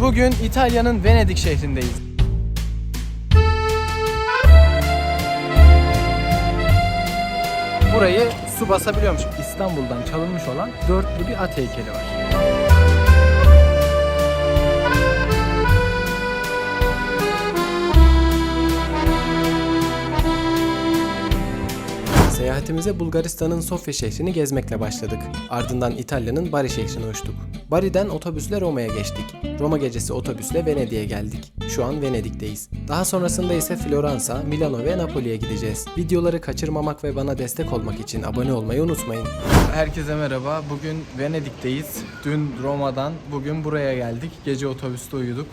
Bugün İtalya'nın Venedik şehrindeyiz. Burayı su basabiliyormuş. İstanbul'dan çalınmış olan dörtlü bir at heykeli var. Seyahatimize Bulgaristan'ın Sofya şehrini gezmekle başladık. Ardından İtalya'nın Bari şehrine uçtuk. Bari'den otobüsle Roma'ya geçtik. Roma gecesi otobüsle Venedik'e geldik. Şu an Venedik'teyiz. Daha sonrasında ise Floransa, Milano ve Napoli'ye gideceğiz. Videoları kaçırmamak ve bana destek olmak için abone olmayı unutmayın. Herkese merhaba. Bugün Venedik'teyiz. Dün Roma'dan bugün buraya geldik. Gece otobüste uyuduk.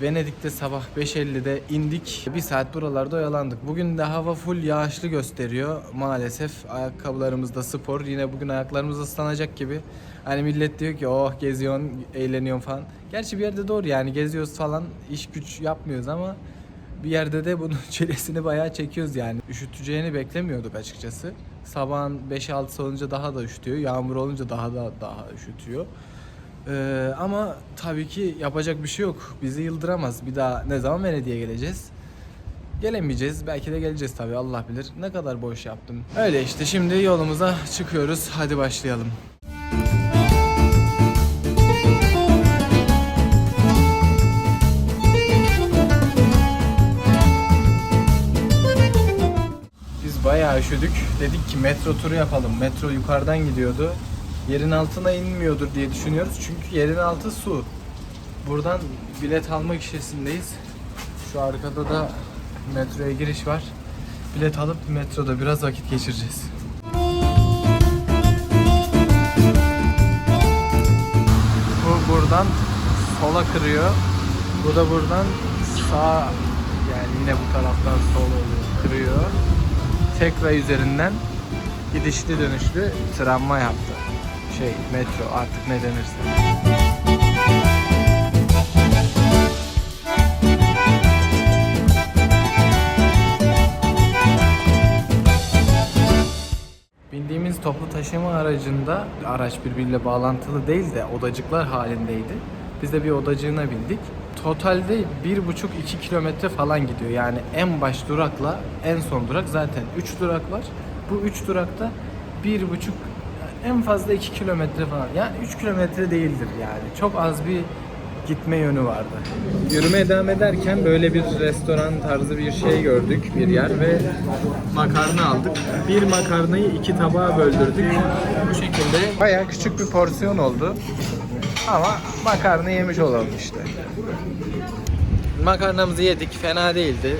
Venedik'te sabah 5.50'de indik. Bir saat buralarda oyalandık. Bugün de hava full yağışlı gösteriyor. Maalesef ayakkabılarımızda spor. Yine bugün ayaklarımız ıslanacak gibi. Hani millet diyor ki oh geziyorsun, eğleniyorsun falan. Gerçi bir yerde doğru yani geziyoruz falan. iş güç yapmıyoruz ama bir yerde de bunun çilesini bayağı çekiyoruz yani. Üşüteceğini beklemiyorduk açıkçası. Sabahın 5-6 olunca daha da üşütüyor. Yağmur olunca daha da daha üşütüyor. Ee, ama tabii ki yapacak bir şey yok. Bizi yıldıramaz. Bir daha ne zaman Venedik'e geleceğiz? Gelemeyeceğiz. Belki de geleceğiz tabii Allah bilir. Ne kadar boş yaptım. Öyle işte şimdi yolumuza çıkıyoruz. Hadi başlayalım. Biz bayağı üşüdük. Dedik ki metro turu yapalım. Metro yukarıdan gidiyordu. Yerin altına inmiyordur diye düşünüyoruz. Çünkü yerin altı su. Buradan bilet alma gişesindeyiz. Şu arkada da metroya giriş var. Bilet alıp metroda biraz vakit geçireceğiz. Bu buradan sola kırıyor. Bu da buradan sağ yani yine bu taraftan sol oluyor, kırıyor. Tekrar üzerinden gidişli dönüşlü tramvay yaptı. Şey metro artık ne denirse. Bindiğimiz toplu taşıma aracında araç birbiriyle bağlantılı değil de odacıklar halindeydi. Biz de bir odacığına bindik. Totalde 1,5-2 kilometre falan gidiyor. Yani en baş durakla en son durak zaten 3 durak var. Bu 3 durakta 1,5 en fazla 2 kilometre falan. Yani 3 kilometre değildir yani. Çok az bir gitme yönü vardı. Yürümeye devam ederken böyle bir restoran tarzı bir şey gördük bir yer ve makarna aldık. Bir makarnayı iki tabağa böldürdük. Bu şekilde bayağı küçük bir porsiyon oldu. Ama makarna yemiş olalım işte. Makarnamızı yedik, fena değildi.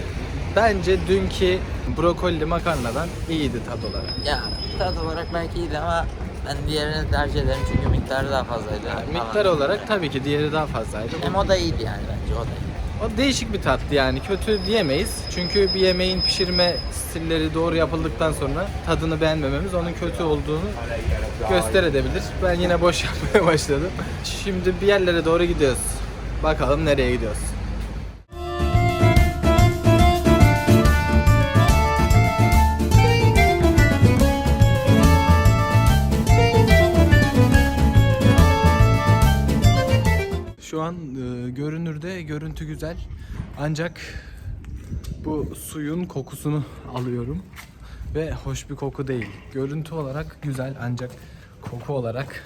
Bence dünkü brokoli makarnadan iyiydi tat olarak. Ya tat olarak belki iyiydi ama ben diğerini tercih ederim çünkü miktarı daha fazlaydı. Miktar Falan. olarak tabii ki diğeri daha fazlaydı. Hem o da iyiydi yani bence o da iyi. O değişik bir tattı yani kötü diyemeyiz. Çünkü bir yemeğin pişirme stilleri doğru yapıldıktan sonra tadını beğenmememiz onun kötü olduğunu gösterebilir. Ben yine boş yapmaya başladım. Şimdi bir yerlere doğru gidiyoruz. Bakalım nereye gidiyoruz. Görüntü güzel. Ancak bu suyun kokusunu alıyorum ve hoş bir koku değil. Görüntü olarak güzel ancak koku olarak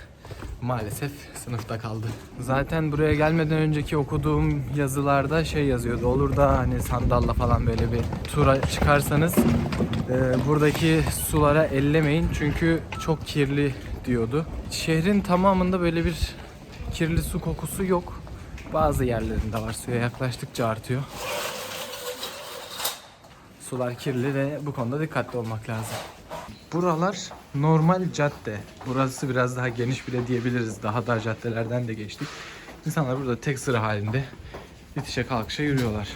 maalesef sınıfta kaldı. Zaten buraya gelmeden önceki okuduğum yazılarda şey yazıyordu. Olur da hani sandalla falan böyle bir tura çıkarsanız e, buradaki sulara ellemeyin çünkü çok kirli diyordu. Şehrin tamamında böyle bir kirli su kokusu yok. Bazı yerlerinde var. Suya yaklaştıkça artıyor. Sular kirli ve bu konuda dikkatli olmak lazım. Buralar normal cadde. Burası biraz daha geniş bile diyebiliriz. Daha dar caddelerden de geçtik. İnsanlar burada tek sıra halinde itişe kalkışa yürüyorlar.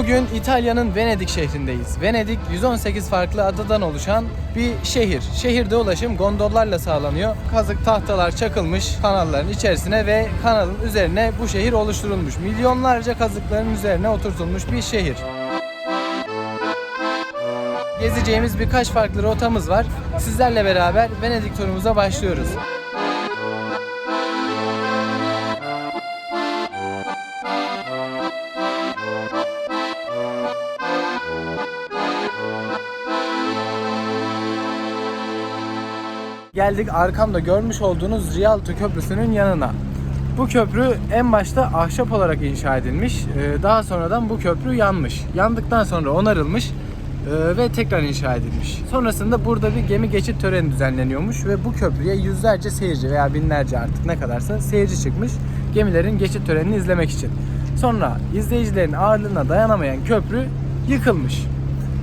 Bugün İtalya'nın Venedik şehrindeyiz. Venedik 118 farklı adadan oluşan bir şehir. Şehirde ulaşım gondollarla sağlanıyor. Kazık tahtalar çakılmış kanalların içerisine ve kanalın üzerine bu şehir oluşturulmuş. Milyonlarca kazıkların üzerine oturtulmuş bir şehir. Gezeceğimiz birkaç farklı rotamız var. Sizlerle beraber Venedik turumuza başlıyoruz. Geldik arkamda görmüş olduğunuz Rialto Köprüsü'nün yanına. Bu köprü en başta ahşap olarak inşa edilmiş. Ee, Daha sonradan bu köprü yanmış. Yandıktan sonra onarılmış e, ve tekrar inşa edilmiş. Sonrasında burada bir gemi geçit töreni düzenleniyormuş ve bu köprüye yüzlerce seyirci veya binlerce artık ne kadarsa seyirci çıkmış gemilerin geçit törenini izlemek için. Sonra izleyicilerin ağırlığına dayanamayan köprü yıkılmış.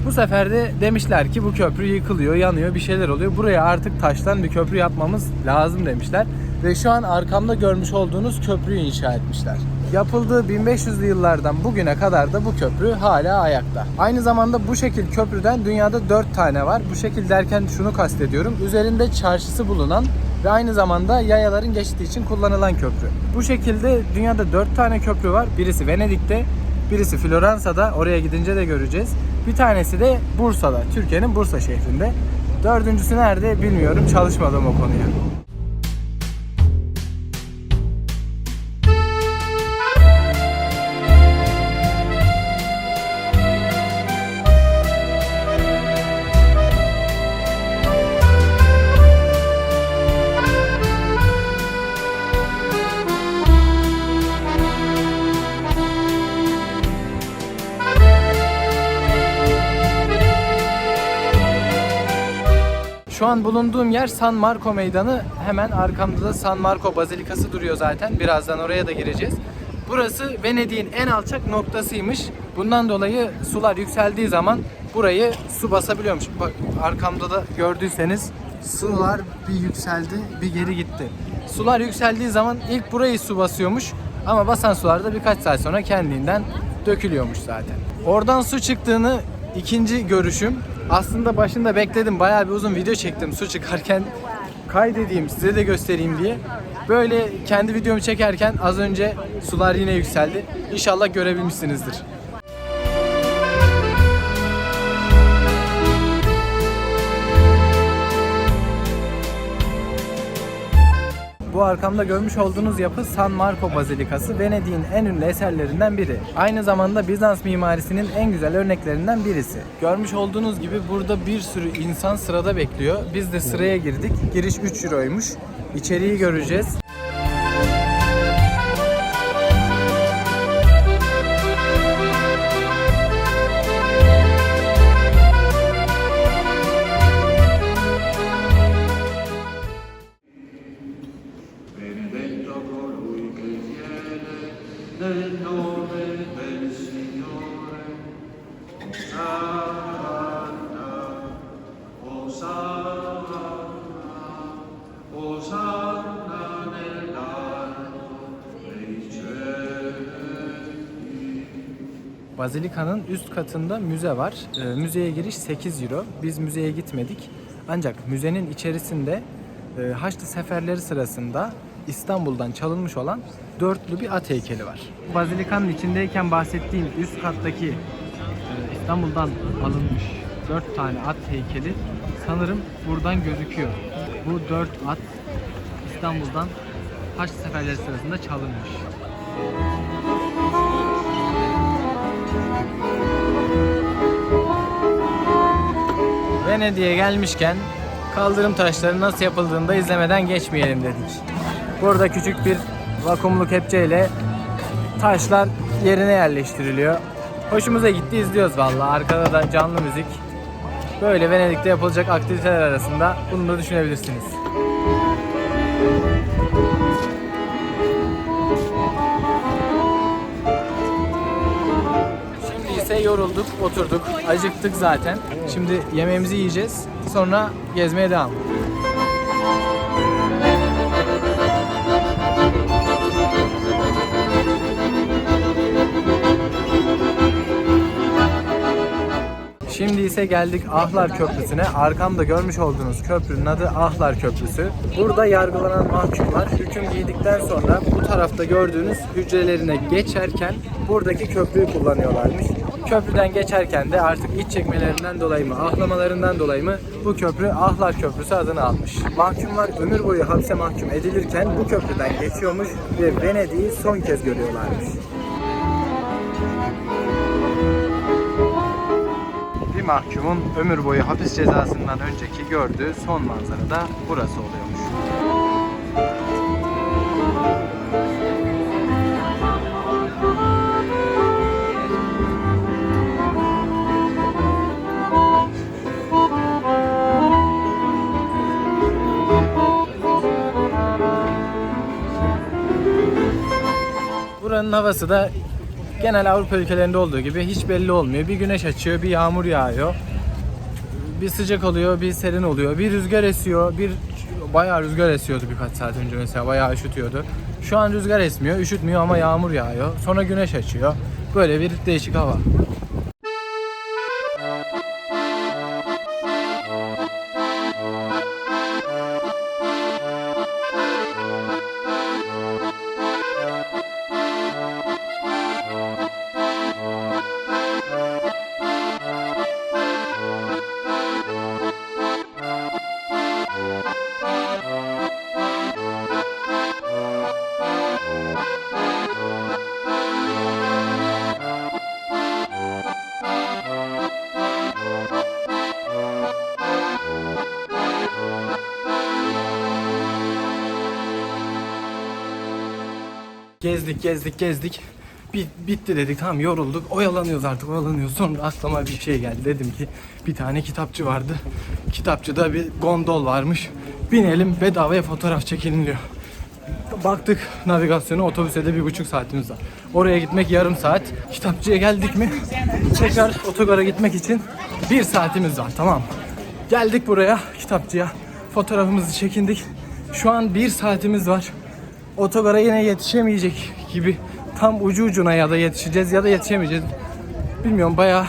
Bu sefer de demişler ki bu köprü yıkılıyor, yanıyor, bir şeyler oluyor. Buraya artık taştan bir köprü yapmamız lazım demişler. Ve şu an arkamda görmüş olduğunuz köprüyü inşa etmişler. Yapıldığı 1500'lü yıllardan bugüne kadar da bu köprü hala ayakta. Aynı zamanda bu şekil köprüden dünyada 4 tane var. Bu şekil derken şunu kastediyorum. Üzerinde çarşısı bulunan ve aynı zamanda yayaların geçtiği için kullanılan köprü. Bu şekilde dünyada 4 tane köprü var. Birisi Venedik'te, birisi Floransa'da, oraya gidince de göreceğiz. Bir tanesi de Bursa'da, Türkiye'nin Bursa şehrinde. Dördüncüsü nerede bilmiyorum, çalışmadım o konuya. Şu an bulunduğum yer San Marco Meydanı. Hemen arkamda da San Marco Bazilikası duruyor zaten. Birazdan oraya da gireceğiz. Burası Venedik'in en alçak noktasıymış. Bundan dolayı sular yükseldiği zaman burayı su basabiliyormuş. Bak arkamda da gördüyseniz sular bir yükseldi, bir geri gitti. Sular yükseldiği zaman ilk burayı su basıyormuş. Ama basan sular da birkaç saat sonra kendinden dökülüyormuş zaten. Oradan su çıktığını ikinci görüşüm. Aslında başında bekledim. Bayağı bir uzun video çektim su çıkarken. Kaydedeyim size de göstereyim diye. Böyle kendi videomu çekerken az önce sular yine yükseldi. İnşallah görebilmişsinizdir. Bu arkamda görmüş olduğunuz yapı San Marco Bazilikası Venedik'in en ünlü eserlerinden biri. Aynı zamanda Bizans mimarisinin en güzel örneklerinden birisi. Görmüş olduğunuz gibi burada bir sürü insan sırada bekliyor. Biz de sıraya girdik. Giriş 3 euroymuş. İçeriği göreceğiz. Bazilika'nın üst katında müze var. Ee, müzeye giriş 8 euro. Biz müzeye gitmedik. Ancak müzenin içerisinde e, Haçlı seferleri sırasında İstanbul'dan çalınmış olan dörtlü bir at heykeli var. Bazilika'nın içindeyken bahsettiğim üst kattaki e, İstanbul'dan alınmış dört tane at heykeli sanırım buradan gözüküyor. Bu dört at İstanbul'dan Haçlı seferleri sırasında çalınmış. Venedik'e gelmişken kaldırım taşları nasıl yapıldığını da izlemeden geçmeyelim dedik. Burada küçük bir vakumlu kepçeyle taşlar yerine yerleştiriliyor. Hoşumuza gitti izliyoruz vallahi. Arkada da canlı müzik. Böyle Venedik'te yapılacak aktiviteler arasında bunu da düşünebilirsiniz. Yorulduk, oturduk, acıktık zaten. Şimdi yemeğimizi yiyeceğiz. Sonra gezmeye devam. Şimdi ise geldik Ahlar Köprüsü'ne. Arkamda görmüş olduğunuz köprünün adı Ahlar Köprüsü. Burada yargılanan mahkumlar hüküm giydikten sonra bu tarafta gördüğünüz hücrelerine geçerken buradaki köprüyü kullanıyorlarmış. Köprüden geçerken de artık iç çekmelerinden dolayı mı, ahlamalarından dolayı mı bu köprü Ahlar Köprüsü adını almış. Mahkumlar ömür boyu hapse mahkum edilirken bu köprüden geçiyormuş ve Venedik'i son kez görüyorlarmış. Bir mahkumun ömür boyu hapis cezasından önceki gördüğü son manzara da burası oluyormuş. Havası da genel Avrupa ülkelerinde olduğu gibi hiç belli olmuyor. Bir güneş açıyor, bir yağmur yağıyor. Bir sıcak oluyor, bir serin oluyor. Bir rüzgar esiyor, bir bayağı rüzgar esiyordu birkaç saat önce mesela. Bayağı üşütüyordu. Şu an rüzgar esmiyor, üşütmüyor ama yağmur yağıyor. Sonra güneş açıyor. Böyle bir değişik hava. Gezdik gezdik gezdik. Bit, bitti dedik tamam yorulduk. Oyalanıyoruz artık oyalanıyoruz. Sonra aklıma bir şey geldi. Dedim ki bir tane kitapçı vardı. Kitapçıda bir gondol varmış. Binelim bedavaya fotoğraf çekiliniyor. Baktık navigasyona otobüse de bir buçuk saatimiz var. Oraya gitmek yarım saat. Kitapçıya geldik mi tekrar otogara gitmek için bir saatimiz var tamam? Geldik buraya kitapçıya. Fotoğrafımızı çekindik. Şu an bir saatimiz var. Otogara yine yetişemeyecek gibi tam ucu ucuna ya da yetişeceğiz ya da yetişemeyeceğiz. Bilmiyorum bayağı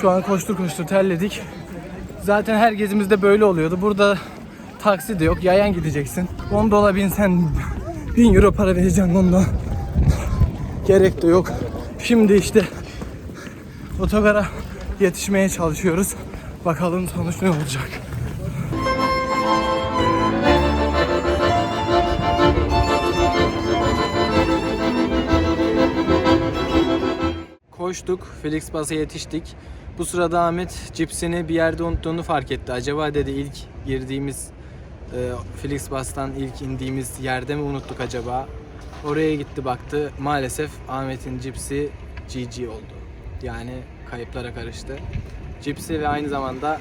şu an koştur koştur terledik. Zaten her gezimizde böyle oluyordu. Burada taksi de yok. Yayan gideceksin. Gondola binsen 1000 euro para vereceksin onda. Gerek de yok. Şimdi işte otogara yetişmeye çalışıyoruz. Bakalım sonuç ne olacak. Koştuk, Felix Bas'a yetiştik. Bu sırada Ahmet cipsini bir yerde unuttuğunu fark etti. Acaba dedi ilk girdiğimiz e, Felix Bas'tan ilk indiğimiz yerde mi unuttuk acaba? Oraya gitti baktı. Maalesef Ahmet'in cipsi GG oldu. Yani kayıplara karıştı. Cipsi ve aynı zamanda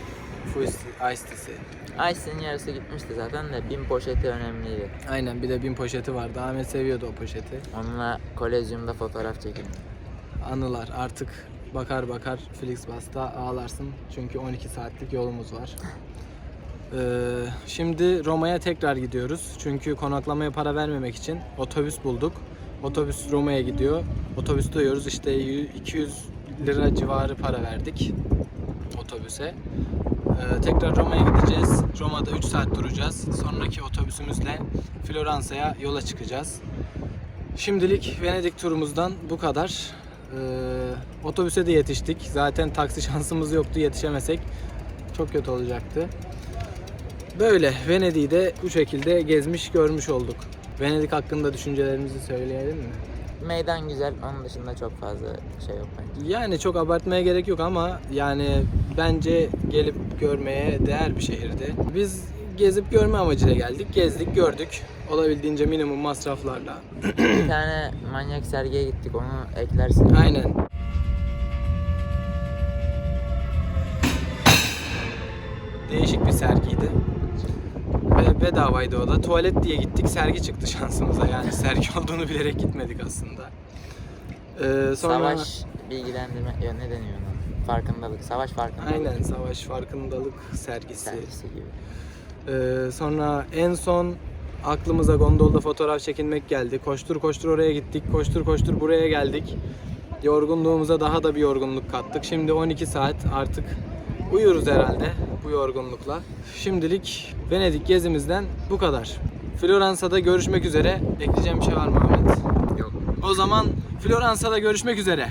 Ice. Ice'nin yarısı gitmişti zaten de bin poşeti önemliydi. Aynen bir de bin poşeti vardı. Ahmet seviyordu o poşeti. Onunla kolezyumda fotoğraf çekildim. Anılar. Artık bakar bakar Felix Bas'ta ağlarsın. Çünkü 12 saatlik yolumuz var. Ee, şimdi Roma'ya tekrar gidiyoruz. Çünkü konaklamaya para vermemek için otobüs bulduk. Otobüs Roma'ya gidiyor. Otobüste uyuyoruz. İşte 200 lira civarı para verdik otobüse. Ee, tekrar Roma'ya gideceğiz. Roma'da 3 saat duracağız. Sonraki otobüsümüzle Floransa'ya yola çıkacağız. Şimdilik Venedik turumuzdan bu kadar. Ee, otobüse de yetiştik. Zaten taksi şansımız yoktu yetişemesek. Çok kötü olacaktı. Böyle Venedik'i de bu şekilde gezmiş görmüş olduk. Venedik hakkında düşüncelerimizi söyleyelim mi? Meydan güzel, onun dışında çok fazla şey yok bence. Yani çok abartmaya gerek yok ama yani bence gelip görmeye değer bir şehirdi. Biz gezip görme amacıyla geldik. Gezdik, gördük. Olabildiğince minimum masraflarla. Bir tane manyak sergiye gittik, onu eklersin. Aynen. Değişik bir sergiydi. Ve bedavaydı o da. Tuvalet diye gittik. Sergi çıktı şansımıza. Yani sergi olduğunu bilerek gitmedik aslında. Ee, sonra Savaş bilgilendirme, ya ne deniyor ona? Farkındalık, savaş farkındalık aynen savaş farkındalık sergisi. sergisi gibi. Ee, sonra en son aklımıza gondolda fotoğraf çekinmek geldi. Koştur koştur oraya gittik. Koştur koştur buraya geldik. Yorgunluğumuza daha da bir yorgunluk kattık. Şimdi 12 saat artık uyuruz herhalde bu yorgunlukla. Şimdilik Venedik gezimizden bu kadar. Floransa'da görüşmek üzere. Ekleyeceğim bir şey var mı Ahmet? Yok. O zaman Floransa'da görüşmek üzere.